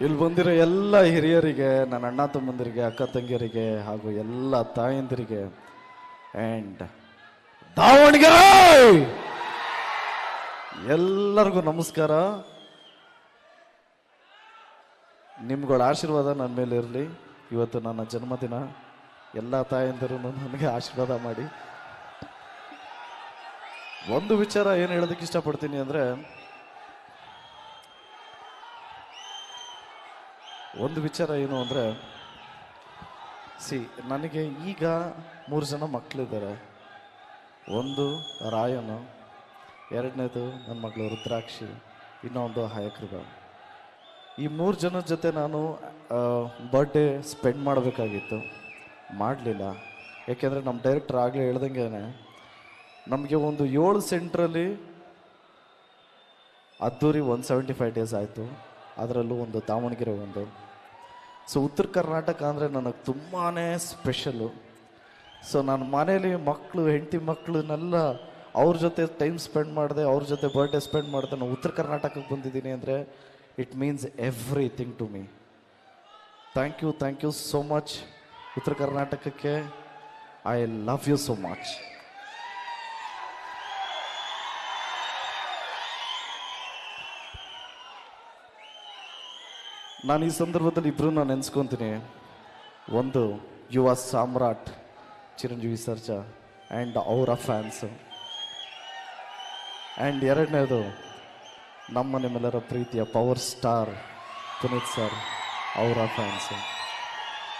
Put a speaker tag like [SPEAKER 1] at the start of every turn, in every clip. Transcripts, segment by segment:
[SPEAKER 1] ಇಲ್ಲಿ ಬಂದಿರೋ ಎಲ್ಲ ಹಿರಿಯರಿಗೆ, ನನ್ನ ಅಣ್ಣ ತಮ್ಮಂದಿರಿಗೆ, ಅಕ್ಕ ತಂಗಿಯರಿಗೆ ಹಾಗೂ ಎಲ್ಲ ತಾಯಂದಿರಿಗೆ ಆ್ಯಂಡ್ ದಾವಣಗೆರೆ! ಎಲ್ಲರಿಗೂ ನಮಸ್ಕಾರ. ನಿಮ್ಗಳ ಆಶೀರ್ವಾದ ನನ್ನ ಮೇಲೆ ಇರಲಿ. ಇವತ್ತು ನನ್ನ ಜನ್ಮದಿನ. ಎಲ್ಲ ತಾಯಂದಿರು ನನಗೆ ಆಶೀರ್ವಾದ ಮಾಡಿ. ಒಂದು ವಿಚಾರ ಏನು ಹೇಳೋದಕ್ಕೆ ಇಷ್ಟಪಡ್ತೀನಿ ಅಂದರೆ ಒಂದು ವಿಚಾರ ಏನು ಅಂದರೆ ಸಿ ನನಗೆ ಈಗ ಮೂರು ಜನ ಮಕ್ಕಳಿದ್ದಾರೆ ಒಂದು ರಾಯನು, ಎರಡನೇದು ನನ್ನ ಮಗಳು ರುದ್ರಾಕ್ಷಿ, ಇನ್ನೊಂದು ಹಯಕೃಗ. ಈ ಮೂರು ಜನ ಜೊತೆ ನಾನು ಬರ್ಡೇ ಸ್ಪೆಂಡ್ ಮಾಡಬೇಕಾಗಿತ್ತು. ಮಾಡಲಿಲ್ಲ. ಯಾಕೆಂದರೆ ನಮ್ಮ ಡೈರೆಕ್ಟರ್ ಆಗಲೇ ಹೇಳ್ದಂಗೆ ನಮಗೆ ಒಂದು ಏಳು ಸೆಂಟ್ರಲ್ಲಿ ಅದ್ದೂರಿ ಒನ್ ಸೆವೆಂಟಿ ಫೈವ್ ಡೇಸ್ ಆಯಿತು. ಅದರಲ್ಲೂ ಒಂದು ದಾವಣಗೆರೆ ಒಂದು. ಸೊ ಉತ್ತರ ಕರ್ನಾಟಕ ಅಂದರೆ ನನಗೆ ತುಂಬಾ ಸ್ಪೆಷಲು ಸೊ ನಾನು ಮನೇಲಿ ಮಕ್ಕಳು ಹೆಂಡತಿ ಮಕ್ಕಳನ್ನೆಲ್ಲ ಅವ್ರ ಜೊತೆ ಟೈಮ್ ಸ್ಪೆಂಡ್ ಮಾಡಿದೆ, ಅವ್ರ ಜೊತೆ ಬರ್ಡೇ ಸ್ಪೆಂಡ್ ಮಾಡಿದೆ, ನಾನು ಉತ್ತರ ಕರ್ನಾಟಕಕ್ಕೆ ಬಂದಿದ್ದೀನಿ ಅಂದರೆ it means everything to me thank you thank you so much ಉತ್ತರ ಕರ್ನಾಟಕಕ್ಕೆ I love you so much ನಾನು ಈ ಸಂದರ್ಭದಲ್ಲಿ ಇಬ್ಬರು ನಾನು ನೆನೆಸ್ಕೊತೀನಿ. ಒಂದು ಯುವ ಸಾಮ್ರಾಟ್ ಚಿರಂಜೀವಿ ಸರ್ಜಾ ಆ್ಯಂಡ್ ಅವರ ಫ್ಯಾನ್ಸು ಆ್ಯಂಡ್ ಎರಡನೇದು, ನಮ್ಮ ನಿಮ್ಮೆಲ್ಲರ ಪ್ರೀತಿಯ ಪವರ್ ಸ್ಟಾರ್ ಪುನೀತ್ ಸರ್ ಅವರ fans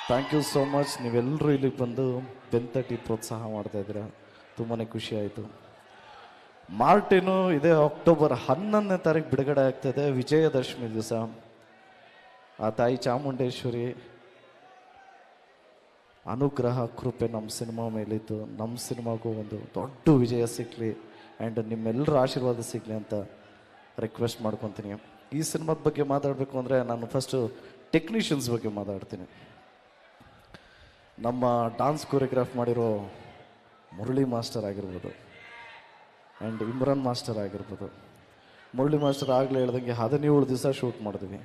[SPEAKER 1] thank you so much ನೀವೆಲ್ಲರೂ ಇಲ್ಲಿಗೆ ಬಂದು ಬೆಂತಟ್ಟಿ ಪ್ರೋತ್ಸಾಹ ಮಾಡ್ತಾ ಇದ್ದೀರ. ತುಂಬಾ ಖುಷಿ ಆಯಿತು. ಮಾರ್ಟಿನು ಇದೇ ಅಕ್ಟೋಬರ್ ಹನ್ನೊಂದನೇ ತಾರೀಕು ಬಿಡುಗಡೆ ಆಗ್ತದೆ ವಿಜಯದಶಮಿ ದಿವಸ. ಆ ತಾಯಿ ಚಾಮುಂಡೇಶ್ವರಿ, ಅನುಗ್ರಹ, ಕೃಪೆ ನಮ್ಮ ಸಿನಿಮಾ ಮೇಲಿದ್ದು ನಮ್ಮ ಸಿನಿಮಾಗೂ ಒಂದು ದೊಡ್ಡ ವಿಜಯ ಸಿಗಲಿ ಆ್ಯಂಡ್ ನಿಮ್ಮೆಲ್ಲರ ಆಶೀರ್ವಾದ ಸಿಗಲಿ ಅಂತ ರಿಕ್ವೆಸ್ಟ್ ಮಾಡ್ಕೊತೀನಿ. ಈ ಸಿನಿಮಾದ ಬಗ್ಗೆ ಮಾತಾಡಬೇಕು ಅಂದರೆ ನಾನು ಫಸ್ಟು ಟೆಕ್ನಿಷಿಯನ್ಸ್ ಬಗ್ಗೆ ಮಾತಾಡ್ತೀನಿ. ನಮ್ಮ ಡಾನ್ಸ್ ಕೊರಿಯೋಗ್ರಾಫ್ ಮಾಡಿರೋ ಮುರಳಿ ಮಾಸ್ಟರ್ ಆಗಿರ್ಬೋದು ಆ್ಯಂಡ್ ಇಮ್ರಾನ್ ಮಾಸ್ಟರ್ ಆಗಿರ್ಬೋದು. ಮುರಳಿ ಮಾಸ್ಟರ್ ಆಗಲೇ ಹೇಳ್ದಂಗೆ ಹದಿನೇಳು ದಿವಸ ಶೂಟ್ ಮಾಡಿದ್ವಿ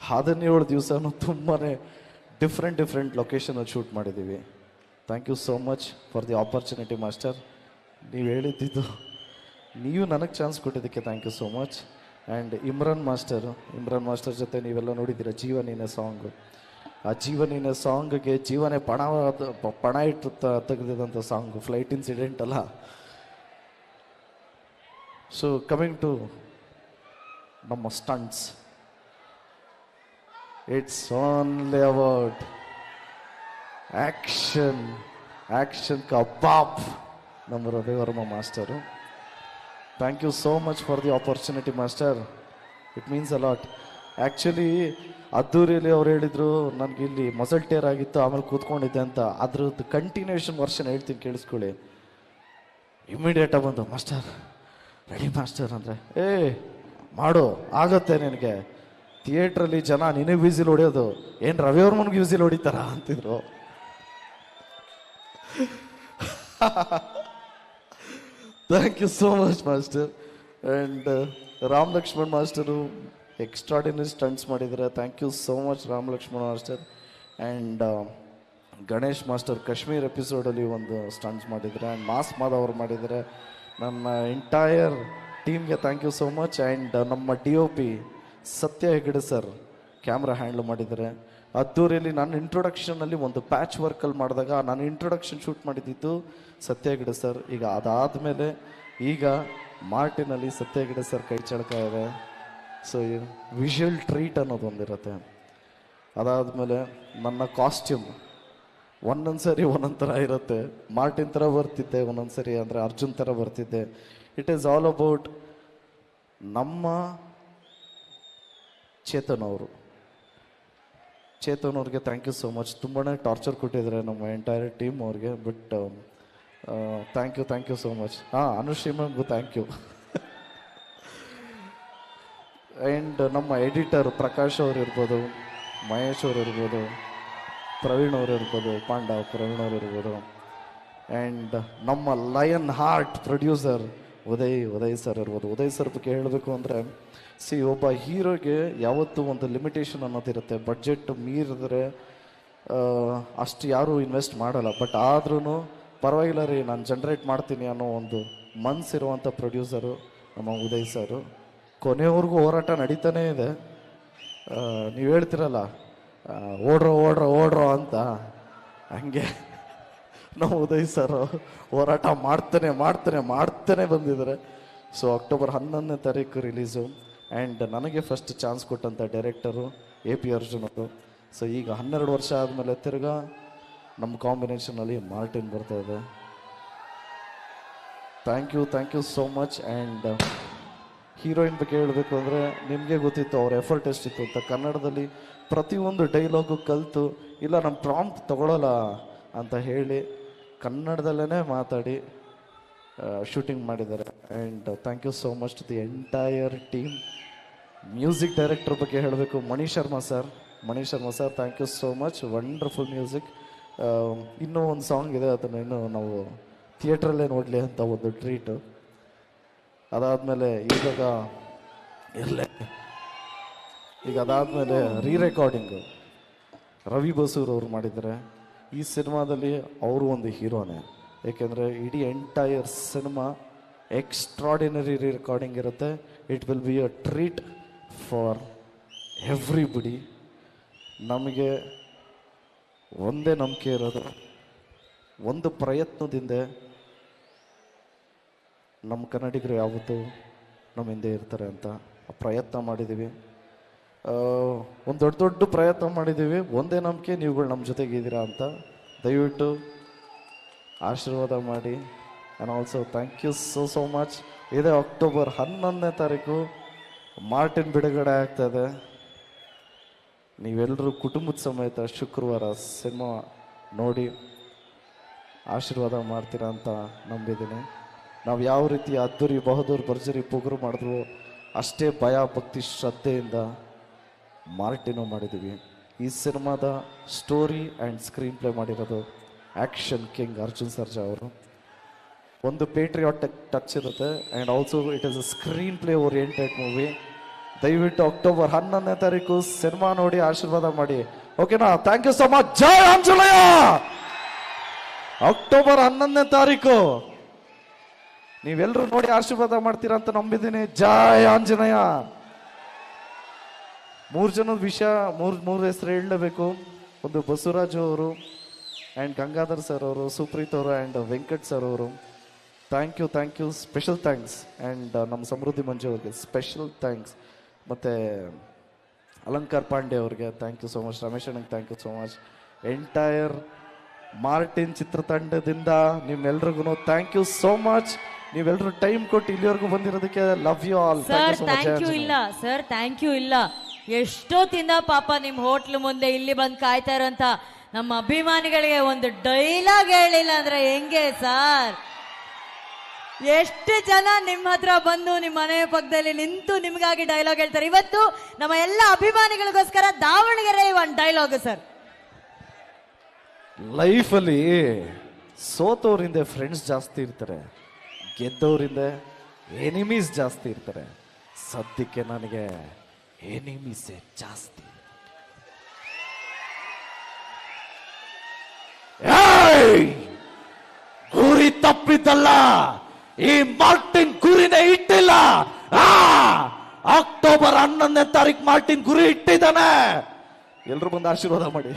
[SPEAKER 1] ಹದಿನೇಳು ದಿವಸನೂ ತುಂಬಾ ಡಿಫ್ರೆಂಟ್ ಡಿಫ್ರೆಂಟ್ ಲೊಕೇಶನಲ್ಲಿ ಶೂಟ್ ಮಾಡಿದ್ದೀವಿ. Thank you so much for the opportunity master ನೀವು ಹೇಳಿದ್ದಿದ್ದು ನೀವು ನನಗೆ ಚಾನ್ಸ್ ಕೊಟ್ಟಿದ್ದಕ್ಕೆ thank you so much and Imran master Imran master ಜೊತೆ ನೀವೆಲ್ಲ ನೋಡಿದ್ದೀರ, ಜೀವನಿನ ಸಾಂಗ್ ಆ ಜೀವನಿನ ಸಾಂಗ್ಗೆ ಜೀವನೇ ಪಣ ಪಣ ಇಟ್ಟು ತೆಗೆದಿದಂಥ ಸಾಂಗು ಫ್ಲೈಟ್ ಇನ್ಸಿಡೆಂಟ್ ಅಲ್ಲ. ಸೊ ಕಮಿಂಗ್ ಟು ನಮ್ಮ stunts it's only about action action ಕಬಾಬ್ ನಮ್ಮ Ravivarma master thank you so much for the opportunity master it means a lot actually ಅದ್ದೂರಿಯಲ್ಲಿ ಅವ್ರು ಹೇಳಿದರು, ನನಗೆ ಇಲ್ಲಿ ಮಸಲ್ ಟೇರ್ ಆಗಿತ್ತು, ಆಮೇಲೆ ಕೂತ್ಕೊಂಡಿದ್ದೆ ಅಂತ. ಅದ್ರದ್ದು ಕಂಟಿನ್ಯೂಷನ್ ವರ್ಷನ್ ಹೇಳ್ತೀನಿ, ಕೇಳಿಸ್ಕೊಳ್ಳಿ. ಇಮ್ಮಿಡಿಯೇಟಾಗಿ ಬಂದು, ಮಾಸ್ಟರ್ ರೆಡಿ ಮಾಸ್ಟರ್, ಅಂದರೆ ಏ ಮಾಡು, ಆಗತ್ತೆ ನಿನಗೆ. ಥಿಯೇಟ್ರಲ್ಲಿ ಜನ ನಿನಗೆ ವ್ಯೂಸಿಲ್ ಹೊಡೆಯೋದು, ಏನು ರವಿವರ್ಮನ್ಗೆ ವಿಸಿಲ್ ಹೊಡಿತಾರ ಅಂತಿದ್ರು. Thank you so much master and Ram Lakshman master extraordinary stunts ಮಾಡಿದ್ದಾರೆ thank you so much Ram Lakshman master and Ganesh master Kashmir ಎಪಿಸೋಡಲ್ಲಿ ಒಂದು ಸ್ಟಂಟ್ಸ್ ಮಾಡಿದ್ದಾರೆ ಆ್ಯಂಡ್ ಮಾಸ್ ಮಾಧವ್ ಅವರು ಮಾಡಿದ್ದಾರೆ ನನ್ನ ಎಂಟೈರ್ ಟೀಮ್ಗೆ thank you so much and ನಮ್ಮ D O P Sathya Hegde sir, camera handle ಮಾಡಿದ್ದಾರೆ. ಅದ್ದೂರಿಯಲ್ಲಿ ನನ್ನ ಇಂಟ್ರೊಡಕ್ಷನಲ್ಲಿ ಒಂದು ಪ್ಯಾಚ್ ವರ್ಕಲ್ಲಿ ಮಾಡಿದಾಗ ನಾನು ಇಂಟ್ರೊಡಕ್ಷನ್ ಶೂಟ್ ಮಾಡಿದ್ದಿದ್ದು ಸತ್ಯ ಹೆಗಡೆ ಸರ್. ಈಗ ಅದಾದ ಮೇಲೆ ಈಗ ಮಾರ್ಟಿನಲ್ಲಿ ಸತ್ಯ ಹೆಗಡೆ ಸರ್ ಕೈ ಚಳಕ ಇದೆ. ಸೊ ವಿಷುವಲ್ ಟ್ರೀಟ್ ಅನ್ನೋದು ಒಂದಿರುತ್ತೆ. ಅದಾದಮೇಲೆ ನನ್ನ ಕಾಸ್ಟ್ಯೂಮ್ ಒಂದೊಂದು ಸರಿ ಒಂದೊಂದು ಥರ ಇರುತ್ತೆ. ಮಾರ್ಟಿನ್ ಥರ ಬರ್ತಿದ್ದೆ ಒಂದೊಂದು ಸರಿ ಅಂದರೆ ಅರ್ಜುನ್ ಥರ ಬರ್ತಿದ್ದೆ ಇಟ್ ಈಸ್ ಆಲ್ ಅಬೌಟ್ ನಮ್ಮ ಚೇತನ್ ಅವರು ಚೇತನ್ ಅವ್ರಿಗೆ ಥ್ಯಾಂಕ್ ಯು ಸೋ ಮಚ್ ತುಂಬಾ ಟಾರ್ಚರ್ ಕೊಟ್ಟಿದ್ದಾರೆ ನಮ್ಮ ಎಂಟೈರ್ ಟೀಮ್ ಅವ್ರಿಗೆ but thank you thank you so much ಹಾಂ ಅನುಶ್ರೀ ಮ್ಯಾಮ್ಗೂ ಥ್ಯಾಂಕ್ ಯು ಆ್ಯಂಡ್ ನಮ್ಮ ಎಡಿಟರ್ ಪ್ರಕಾಶ್ ಅವ್ರು ಇರ್ಬೋದು, ಮಹೇಶ್ ಅವ್ರು ಇರ್ಬೋದು, ಪ್ರವೀಣ್ ಅವ್ರು ಇರ್ಬೋದು ಪಾಂಡವ್ ಪ್ರವೀಣ್ ಅವ್ರು ಇರ್ಬೋದು. ಆ್ಯಂಡ್ ನಮ್ಮ lion heart producer Uday Uday sir ಇರ್ಬೋದು. ಉದಯ್ ಸರ್ ಬಗ್ಗೆ ಹೇಳಬೇಕು ಅಂದರೆ ಸಿ ಒಬ್ಬ ಹೀರೋಗೆ ಯಾವತ್ತೂ ಒಂದು ಲಿಮಿಟೇಷನ್ ಅನ್ನೋದಿರುತ್ತೆ. ಬಡ್ಜೆಟ್ ಮೀರಿದ್ರೆ ಅಷ್ಟು ಯಾರೂ ಇನ್ವೆಸ್ಟ್ ಮಾಡಲ್ಲ. ಬಟ್ ಆದ್ರೂ ಪರವಾಗಿಲ್ಲ ರೀ, ನಾನು ಜನ್ರೇಟ್ ಮಾಡ್ತೀನಿ ಅನ್ನೋ ಒಂದು ಮನ್ಸಿರುವಂಥ ಪ್ರೊಡ್ಯೂಸರು ನಮ್ಮ ಉದಯ್ ಸರು ಕೊನೆವರೆಗೂ ಹೋರಾಟ ನಡೀತಾನೇ ಇದೆ. ನೀವು ಹೇಳ್ತಿರಲ್ಲ ಓಡ್ರೋ ಓಡ್ರೋ ಓಡ್ರೋ ಅಂತ. ಹಂಗೆ. ನಾವು ಉದಯ್ ಸರ್ ಹೋರಾಟ ಮಾಡ್ತಾನೆ ಮಾಡ್ತಾನೆ ಮಾಡ್ತಾನೆ ಬಂದಿದ್ದಾರೆ. ಸೊ ಅಕ್ಟೋಬರ್ ಹನ್ನೊಂದನೇ ತಾರೀಕು ರಿಲೀಸು ಆ್ಯಂಡ್ ನನಗೆ ಫಸ್ಟ್ ಚಾನ್ಸ್ ಕೊಟ್ಟಂಥ ಡೈರೆಕ್ಟರು ಎ ಪಿ ಅರ್ಜುನ್ ಅವರು. ಸೊ ಈಗ ಹನ್ನೆರಡು ವರ್ಷ ಆದಮೇಲೆ ತಿರ್ಗಾ ನಮ್ಮ ಕಾಂಬಿನೇಷನಲ್ಲಿ ಮಾರ್ಟಿನ್ ಬರ್ತಾ ಇದೆ. Thank you thank you so much and heroine ಬಗ್ಗೆ ಹೇಳಬೇಕು ಅಂದರೆ ನಿಮಗೆ ಗೊತ್ತಿತ್ತು, ಅವ್ರ ಎಫರ್ಟ್ ಎಷ್ಟಿತ್ತು ಅಂತ. ಕನ್ನಡದಲ್ಲಿ ಪ್ರತಿಯೊಂದು ಡೈಲಾಗು ಕಲಿತು, ಇಲ್ಲ ನಮ್ಮ ಪ್ರಾಂಪ್ ತಗೊಳ್ಳಲ್ಲ ಅಂತ ಹೇಳಿ ಕನ್ನಡದಲ್ಲೇ ಮಾತಾಡಿ ಶೂಟಿಂಗ್ ಮಾಡಿದ್ದಾರೆ. And thank you so much the entire team music director ಬಗ್ಗೆ ಹೇಳಬೇಕು, Mani Sharma sir. Mani Sharma sir thank you so much wonderful music ಇನ್ನೂ ಒಂದು ಸಾಂಗ್ ಇದೆ, ಅದನ್ನು ಇನ್ನೂ ನಾವು ಥಿಯೇಟ್ರಲ್ಲೇ ನೋಡಲಿ ಅಂತ ಒಂದು ಟ್ರೀಟು ಅದಾದಮೇಲೆ ಇವಾಗ ಎಲ್ಲೇ ಈಗ ಅದಾದಮೇಲೆ ರೀ ರೆಕಾರ್ಡಿಂಗು ರವಿ ಬಸೂರ್ ಅವರು ಮಾಡಿದ್ದಾರೆ. ಈ ಸಿನಿಮಾದಲ್ಲಿ ಅವರು ಒಂದು ಹೀರೋನೇ. ಏಕೆಂದರೆ ಇಡೀ ಎಂಟೈರ್ ಸಿನಿಮಾ ಎಕ್ಸ್ಟ್ರಾಡಿನರಿ ರೆಕಾರ್ಡಿಂಗ್ ಇರುತ್ತೆ. It will be a treat for everybody ನಮಗೆ ಒಂದೇ ನಂಬಿಕೆ ಇರೋದು. ಒಂದು ಪ್ರಯತ್ನದಿಂದ ನಮ್ಮ ಕನ್ನಡಿಗರು ಯಾವತ್ತೂ ನಮ್ಮ ಹಿಂದೆ ಇರ್ತಾರೆ ಅಂತ ಪ್ರಯತ್ನ ಮಾಡಿದ್ದೀವಿ ಒಂದು ದೊಡ್ಡ ದೊಡ್ಡ ಪ್ರಯತ್ನ ಮಾಡಿದ್ದೀವಿ. ಒಂದೇ ನಂಬಿಕೆ, ನೀವುಗಳು ನಮ್ಮ ಜೊತೆಗಿದ್ದೀರಾ ಅಂತ ದಯವಿಟ್ಟು ಆಶೀರ್ವಾದ ಮಾಡಿ. And also thank you so so much ಇದೇ ಅಕ್ಟೋಬರ್ ಹನ್ನೊಂದನೇ ತಾರೀಕು. ಮಾರ್ಟಿನ್ ಬಿಡುಗಡೆ ಆಗ್ತದೆ ನೀವೆಲ್ಲರೂ ಕುಟುಂಬದ ಸಮೇತ ಶುಕ್ರವಾರ ಸಿನಿಮಾ ನೋಡಿ ಆಶೀರ್ವಾದ ಮಾಡ್ತೀರಾ ಅಂತ ನಂಬಿದ್ದೀನಿ. ನಾವು ಯಾವ ರೀತಿ ಅದ್ದೂರಿ, ಬಹದ್ದೂರ್, ಭರ್ಜರಿ ಪುಗುರು ಮಾಡಿದ್ರು ಅಷ್ಟೇ ಭಯ, ಭಕ್ತಿ, ಶ್ರದ್ಧೆಯಿಂದ ಮಾರ್ಟಿನೋ ಮಾಡಿದ್ದೀವಿ. ಈ ಸಿನಿಮಾದ ಸ್ಟೋರಿ ಆ್ಯಂಡ್ ಸ್ಕ್ರೀನ್ ಪ್ಲೇ ಮಾಡಿರೋದು ಆ್ಯಕ್ಷನ್ ಕಿಂಗ್ ಅರ್ಜುನ್ ಸರ್ಜಾ ಅವರು. ಒಂದು ಪೇಟ್ರಿಯಾಟಿಕ್ ಟಚ್ ಇರುತ್ತೆ and also it is a screenplay oriented movie ದಯವಿಟ್ಟು ಅಕ್ಟೋಬರ್ ಹನ್ನೊಂದನೇ ತಾರೀಕು ಸಿನಿಮಾ ನೋಡಿ ಆಶೀರ್ವಾದ ಮಾಡಿ. ಓಕೆನಾ ಥ್ಯಾಂಕ್ ಯು ಸೊ ಮಚ್ ಜಯ ಆಂಜನೇಯ! ಅಕ್ಟೋಬರ್ ಹನ್ನೊಂದನೇ ತಾರೀಕು. ನೀವೆಲ್ಲರೂ ನೋಡಿ ಆಶೀರ್ವಾದ ಮಾಡ್ತೀರಾ ಅಂತ ನಂಬಿದ್ದೀನಿ. ಜಯ ಆಂಜನೇಯ! ಮೂರು ಜನದ ವಿಷಯ ಮೂರು ಮೂರು ಹೆಸರು ಹೇಳಲೇಬೇಕು. ಒಂದು ಬಸವರಾಜು ಅವರು ಆ್ಯಂಡ್ ಗಂಗಾಧರ್ ಸರ್ ಅವರು ಸುಪ್ರೀತ್ ಅವರು ಆ್ಯಂಡ್ ವೆಂಕಟ್ ಸರ್ ಅವರು. Thank you thank you special thanks and ನಮ್ಮ ಸಮೃದ್ಧಿ ಮಂಜು ಅವ್ರಿಗೆ ಸ್ಪೆಷಲ್ ಥ್ಯಾಂಕ್ಸ್ ಮತ್ತು ಅಲಂಕಾರ್ ಪಾಂಡೆ ಅವ್ರಿಗೆ thank you so much Ramesh ಅಣ್ಣಗೆ thank you so much entire Martin ಚಿತ್ರತಂಡದಿಂದ ನಿಮ್ಮೆಲ್ರಿಗೂ ಥ್ಯಾಂಕ್ ಯು ಸೋ ಮಚ್ ನೀವೆಲ್ಲರೂ ಟೈಮ್ ಕೊಟ್ಟು ಇಲ್ಲಿವರೆಗೂ ಬಂದಿರೋದಕ್ಕೆ love you all
[SPEAKER 2] sir thank you ಇಲ್ಲ. Sir thank you ಇಲ್ಲ. ಎಷ್ಟೊತ್ತಿಂದ ಪಾಪ ನಿಮ್ಮ ಹೋಟ್ಲ್ ಮುಂದೆ ಇಲ್ಲಿ ಬಂದು ಕಾಯ್ತಾ ಇರೋಂಥ ನಮ್ಮ ಅಭಿಮಾನಿಗಳಿಗೆ ಒಂದು ಡೈಲಾಗ್ ಹೇಳಿಲ್ಲ ಅಂದ್ರೆ ಹೆಂಗೆ ಸರ್? ಎಷ್ಟು ಜನ ನಿಮ್ಮ ಹತ್ರ ಬಂದು ನಿಮ್ಮ ಮನೆ ಪಕ್ಕದಲ್ಲಿ ನಿಂತು ನಿಮಗಾಗಿ ಡೈಲಾಗ್ ಹೇಳ್ತಾರೆ. ಇವತ್ತು ನಮ್ಮ ಎಲ್ಲ ಅಭಿಮಾನಿಗಳಿಗೋಸ್ಕರ ದಾವಣಗೆರೆ ಒಂದು ಡೈಲಾಗ್ ಸರ್.
[SPEAKER 1] ಲೈಫಲ್ಲಿ ಸೋತವರಿಂದ ಫ್ರೆಂಡ್ಸ್ ಜಾಸ್ತಿ ಇರ್ತಾರೆ. ಗೆದ್ದವರಿಂದ ಎನಿಮೀಸ್ ಜಾಸ್ತಿ ಇರ್ತಾರೆ. ಸದ್ಯಕ್ಕೆ ನನಗೆ ಎನಿಮೀಸೇ ಜಾಸ್ತಿ! ಗುರಿ ತಪ್ಪಿದ್ದಲ್ಲ. ಈ ಮಾರ್ಟಿನ್ ಗುರಿನೇ ಇಟ್ಟಿಲ್ಲ! ಅಕ್ಟೋಬರ್ ಹನ್ನೊಂದನೇ ತಾರೀಕು ಮಾರ್ಟಿನ್ ಗುರಿ ಇಟ್ಟಿದ್ದಾನೆ. ಎಲ್ರು ಬಂದು ಆಶೀರ್ವಾದ ಮಾಡಿ.